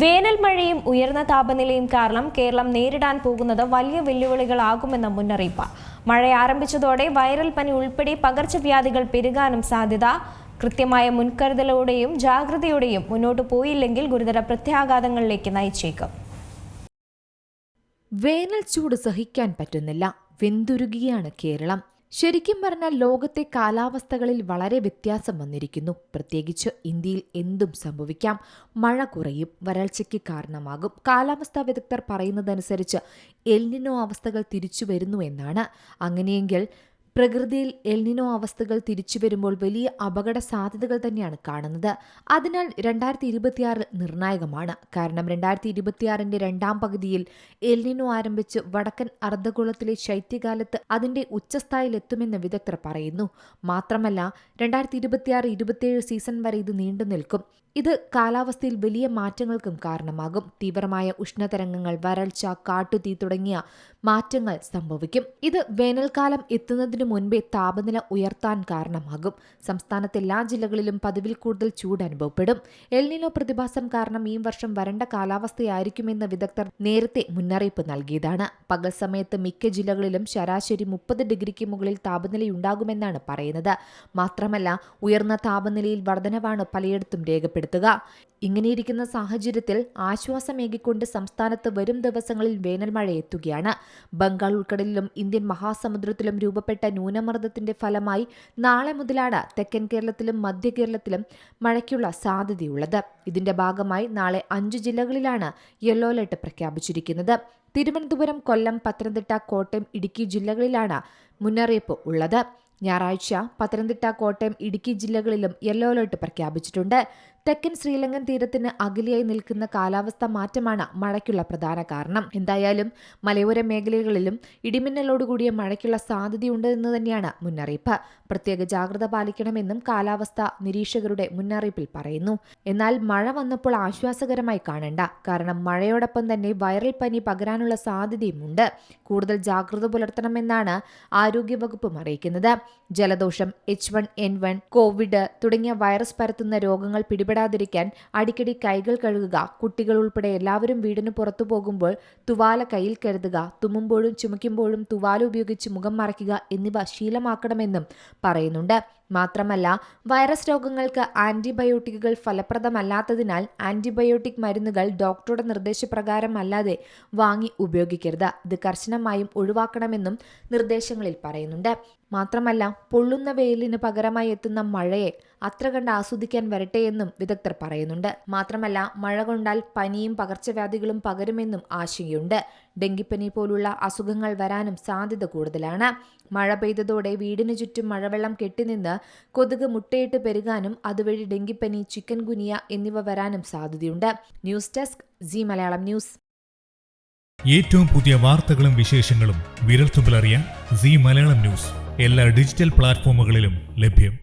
വേനൽ മഴയും ഉയർന്ന താപനിലയും കാരണം കേരളം നേരിടാൻ പോകുന്നത് വലിയ വെല്ലുവിളികളാകുമെന്ന മുന്നറിയിപ്പ്. മഴ ആരംഭിച്ചതോടെ വൈറൽ പനി ഉൾപ്പെടെ പകർച്ചവ്യാധികൾ പെരുകാനും സാധ്യത. കൃത്യമായ മുൻകരുതലോടെയും ജാഗ്രതയോടെയും മുന്നോട്ടു പോയില്ലെങ്കിൽ ഗുരുതര പ്രത്യാഘാതങ്ങളിലേക്ക് നയിച്ചേക്കും. വേനൽ ചൂട് സഹിക്കാൻ പറ്റുന്നില്ല. വെന്തുരുകിയാണ് കേരളം. ശരിക്കും പറഞ്ഞാൽ ലോകത്തെ കാലാവസ്ഥകളിൽ വളരെ വ്യത്യാസം വന്നിരിക്കുന്നു. പ്രത്യേകിച്ച് ഇന്ത്യയിൽ എന്തും സംഭവിക്കാം. മഴ കുറയും വരൾച്ചയ്ക്ക് കാരണമാകും. കാലാവസ്ഥാ വിദഗ്ധർ പറയുന്നതനുസരിച്ച് എൽനിനോ അവസ്ഥകൾ തിരിച്ചു വരുന്നു എന്നാണ്. അങ്ങനെയെങ്കിൽ പ്രകൃതിയിൽ എൽനിനോ അവസ്ഥകൾ തിരിച്ചു വരുമ്പോൾ വലിയ അപകട സാധ്യതകൾ തന്നെയാണ് കാണുന്നത്. അതിനാൽ രണ്ടായിരത്തി ഇരുപത്തിയാറ് നിർണായകമാണ്. കാരണം രണ്ടായിരത്തി ഇരുപത്തിയാറിന്റെ രണ്ടാം പകുതിയിൽ എൽനിനോ ആരംഭിച്ച് വടക്കൻ അർദ്ധഗോളത്തിലെ ശൈത്യകാലത്ത് അതിന്റെ ഉച്ചസ്ഥായിലെത്തുമെന്ന് വിദഗ്ധർ പറയുന്നു. മാത്രമല്ല രണ്ടായിരത്തി ഇരുപത്തിയാറ് ഇരുപത്തിയേഴ് സീസൺ വരെ ഇത് നീണ്ടു നിൽക്കും ഇത് കാലാവസ്ഥയിൽ വലിയ മാറ്റങ്ങൾക്കും കാരണമാകും. തീവ്രമായ ഉഷ്ണതരംഗങ്ങൾ വരൾച്ച കാട്ടുതീ തുടങ്ങിയ മാറ്റങ്ങൾ സംഭവിക്കും. ഇത് വേനൽക്കാലം എത്തുന്നതിനു മുൻപേ താപനില ഉയർത്താൻ കാരണമാകും. സംസ്ഥാനത്തെ എല്ലാ ജില്ലകളിലും പതിവിൽ കൂടുതൽ ചൂട് അനുഭവപ്പെടും. എൽനിനോ പ്രതിഭാസം കാരണം ഈ വർഷം വരണ്ട കാലാവസ്ഥയായിരിക്കുമെന്ന് വിദഗ്ധർ നേരത്തെ മുന്നറിയിപ്പ് നൽകിയതാണ്. പകൽ സമയത്ത് മിക്ക ജില്ലകളിലും ശരാശരി മുപ്പത് ഡിഗ്രിക്ക് മുകളിൽ താപനിലയുണ്ടാകുമെന്നാണ് പറയുന്നത്. മാത്രമല്ല ഉയർന്ന താപനിലയിൽ വർധനവാണ് പലയിടത്തും രേഖപ്പെടുത്തുക. ഇങ്ങനെയിരിക്കുന്ന സാഹചര്യത്തിൽ ആശ്വാസമേകിക്കൊണ്ട് സംസ്ഥാനത്ത് വരും ദിവസങ്ങളിൽ വേനൽ മഴ എത്തുകയാണ്. ബംഗാൾ ഉൾക്കടലിലും ഇന്ത്യൻ മഹാസമുദ്രത്തിലും രൂപപ്പെട്ട ന്യൂനമർദ്ദത്തിന്റെ ഫലമായി നാളെ മുതലാണ് തെക്കൻ കേരളത്തിലും മധ്യ കേരളത്തിലും മഴയ്ക്കുള്ള സാധ്യതയുള്ളത്. ഇതിന്റെ ഭാഗമായി നാളെ അഞ്ച് ജില്ലകളിലാണ് യെല്ലോ അലർട്ട് പ്രഖ്യാപിച്ചിരിക്കുന്നത്. തിരുവനന്തപുരം കൊല്ലം പത്തനംതിട്ട കോട്ടയം ഇടുക്കി ജില്ലകളിലാണ് മുന്നറിയിപ്പ് ഉള്ളത്. ഞായറാഴ്ച പത്തനംതിട്ട കോട്ടയം ഇടുക്കി ജില്ലകളിലും യെല്ലോ അലർട്ട് പ്രഖ്യാപിച്ചിട്ടുണ്ട്. തെക്കൻ ശ്രീലങ്കൻ തീരത്തിന് അകലെയായി നിൽക്കുന്ന കാലാവസ്ഥ മാറ്റമാണ് മഴയ്ക്കുള്ള പ്രധാന കാരണം. എന്തായാലും മലയോര മേഖലകളിലും ഇടിമിന്നലോടുകൂടിയ മഴയ്ക്കുള്ള സാധ്യതയുണ്ട് എന്ന് തന്നെയാണ് മുന്നറിയിപ്പ്. പ്രത്യേക ജാഗ്രത പാലിക്കണമെന്നും കാലാവസ്ഥ നിരീക്ഷകരുടെ മുന്നറിയിപ്പിൽ പറയുന്നു. എന്നാൽ മഴ വന്നപ്പോൾ ആശ്വാസകരമായി കാണേണ്ട. കാരണം മഴയോടൊപ്പം തന്നെ വൈറൽ പനി പകരാനുള്ള സാധ്യതയുമുണ്ട് കൂടുതൽ ജാഗ്രത പുലർത്തണമെന്നാണ് ആരോഗ്യവകുപ്പും അറിയിക്കുന്നത്. ജലദോഷം H one N one Covid തുടങ്ങിയ വൈറസ് പരത്തുന്ന രോഗങ്ങൾ പിടിപെടാതിരിക്കാൻ അടിക്കടി കൈകൾ കഴുകുക. കുട്ടികൾ ഉൾപ്പെടെ എല്ലാവരും വീടിന് പുറത്തു പോകുമ്പോൾ തുവാല കയ്യിൽ കരുതുക. തുമ്മുമ്പോഴും ചുമയ്ക്കുമ്പോഴും തുവാല ഉപയോഗിച്ച് മുഖം മറയ്ക്കുക എന്നിവ ശീലമാക്കണമെന്നും പറയുന്നുണ്ട്. മാത്രമല്ല വൈറസ് രോഗങ്ങൾക്ക് ആന്റിബയോട്ടിക്കുകൾ ഫലപ്രദമല്ലാത്തതിനാൽ ആന്റിബയോട്ടിക് മരുന്നുകൾ ഡോക്ടറുടെ നിർദ്ദേശപ്രകാരം അല്ലാതെ വാങ്ങി ഉപയോഗിക്കരുത്. ഇത് കർശനമായും ഒഴിവാക്കണമെന്നും നിർദ്ദേശങ്ങളിൽ പറയുന്നുണ്ട്. മാത്രമല്ല പൊള്ളുന്ന വെയിലിന് പകരമായി എത്തുന്ന മഴയെ അത്ര കണ്ട് ആസ്വദിക്കാൻ വരട്ടെ എന്നും വിദഗ്ധർ പറയുന്നുണ്ട്. മാത്രമല്ല മഴ കൊണ്ടാൽ പനിയും പകർച്ചവ്യാധികളും പകരുമെന്നും ആശങ്കയുണ്ട്. ഡെങ്കിപ്പനി പോലുള്ള അസുഖങ്ങൾ വരാനും സാധ്യത കൂടുതലാണ്. മഴ പെയ്തതോടെ വീടിനു ചുറ്റും മഴവെള്ളം കെട്ടിനിന്ന് കൊതുക് മുട്ടയിട്ട് പെരുകാനും അതുവഴി ഡെങ്കിപ്പനി ചിക്കൻ ഗുനിയ എന്നിവ വരാനും സാധ്യതയുണ്ട്. News desk Zee Malayalam news. ഏറ്റവും പുതിയ വാർത്തകളും വിശേഷങ്ങളും വിരൽത്തുമ്പിലറിയാൻ സി മലയാളം ന്യൂസ് എല്ലാ ഡിജിറ്റൽ പ്ലാറ്റ്ഫോമുകളിലും ലഭ്യം.